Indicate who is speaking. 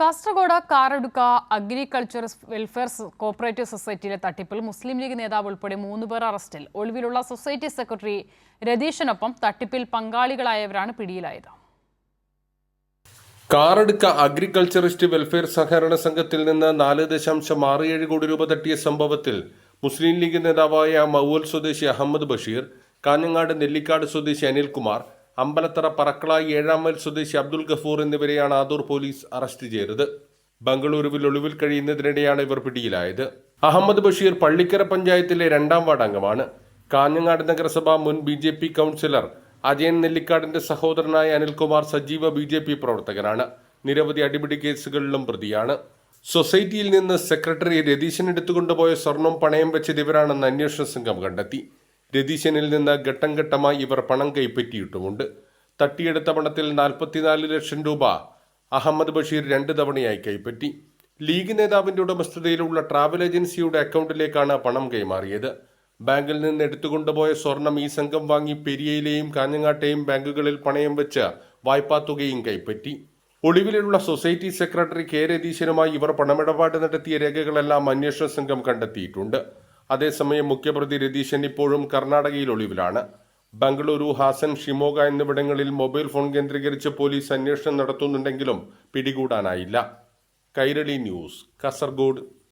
Speaker 1: Kasaragod Karadukka agriculture welfare cooperative സൊസൈറ്റിയിലെ തട്ടിപ്പിൽ മുസ്ലിം league നേതാവ് ഉൾപ്പെടെ മൂന്ന് പേർ അറസ്റ്റിൽ. ഒളിവിലുള്ള സൊസൈറ്റി സെക്രട്ടറി രതീഷിനൊപ്പം തട്ടിപ്പിൽ പങ്കാളികളായവരാണ് പിടിയിലായത്.
Speaker 2: കാറടുക്ക അഗ്രികൾച്ചറിസ്റ്റ് വെൽഫെയർ സഹകരണ സംഘത്തിൽ നിന്ന് നാല് ദശാംശം ആറ് ഏഴ് കോടി രൂപ തട്ടിയ സംഭവത്തിൽ മുസ്ലിം ലീഗ് നേതാവായ മൗവൽ സ്വദേശി അഹമ്മദ് ബഷീർ കാഞ്ഞങ്ങാട് നെല്ലിക്കാട് സ്വദേശി അനിൽകുമാർ അമ്പലത്തറ പറക്കളായി ഏഴാം മൈൽ സ്വദേശി അബ്ദുൽ ഗഫൂർ എന്നിവരെയാണ് ആദൂർ പോലീസ് അറസ്റ്റ് ചെയ്തത്. ബംഗളൂരുവിൽ ഒളിവിൽ കഴിയുന്നതിനിടെയാണ് ഇവർ പിടിയിലായത്. അഹമ്മദ് ബഷീർ പള്ളിക്കര പഞ്ചായത്തിലെ രണ്ടാം വാർഡ് അംഗമാണ് കാഞ്ഞങ്ങാട് നഗരസഭ മുൻ B J P councillor Ajayan നെല്ലിക്കാടിന്റെ സഹോദരനായ അനിൽകുമാർ സജീവ ബി ജെ പി പ്രവർത്തകനാണ് നിരവധി അടിപിടി കേസുകളിലും പ്രതിയാണ്. സൊസൈറ്റിയിൽ നിന്ന് സെക്രട്ടറി രതീശൻ എടുത്തുകൊണ്ടുപോയ സ്വർണം പണയം വെച്ചത് ഇവരാണെന്ന് അന്വേഷണ സംഘം കണ്ടെത്തി. രതീശനിൽ നിന്ന് ഘട്ടം ഘട്ടമായി ഇവർ പണം കൈപ്പറ്റിയിട്ടുമുണ്ട്. തട്ടിയെടുത്ത പണത്തിൽ നാൽപ്പത്തിനാല് ലക്ഷം രൂപ അഹമ്മദ് ബഷീർ രണ്ട് തവണയായി കൈപ്പറ്റി. ലീഗ് നേതാവിന്റെ ഉടമസ്ഥതയിലുള്ള ട്രാവൽ ഏജൻസിയുടെ അക്കൗണ്ടിലേക്കാണ് പണം കൈമാറിയത്. ബാങ്കിൽ നിന്ന് എടുത്തുകൊണ്ടുപോയ സ്വർണം ഈ സംഘം വാങ്ങി പെരിയയിലെയും കാഞ്ഞങ്ങാട്ടെയും ബാങ്കുകളിൽ പണയം വെച്ച് വായ്പാ തുകയും കൈപ്പറ്റി. ഒളിവിലുള്ള സൊസൈറ്റി സെക്രട്ടറി കെ രതീശനുമായി ഇവർ പണമിടപാട് നടത്തിയ രേഖകളെല്ലാം അന്വേഷണ സംഘം കണ്ടെത്തിയിട്ടുണ്ട്. അതേസമയം മുഖ്യപ്രതി രതീശൻ ഇപ്പോഴും കർണാടകയിൽ ഒളിവിലാണ്. ബംഗളൂരു ഹാസൻ ഷിമോഗ എന്നിവിടങ്ങളിൽ മൊബൈൽ ഫോൺ കേന്ദ്രീകരിച്ച് പോലീസ് അന്വേഷണം നടത്തുന്നുണ്ടെങ്കിലും പിടികൂടാനായില്ല. കൈരളി ന്യൂസ് കാസർഗോഡ്.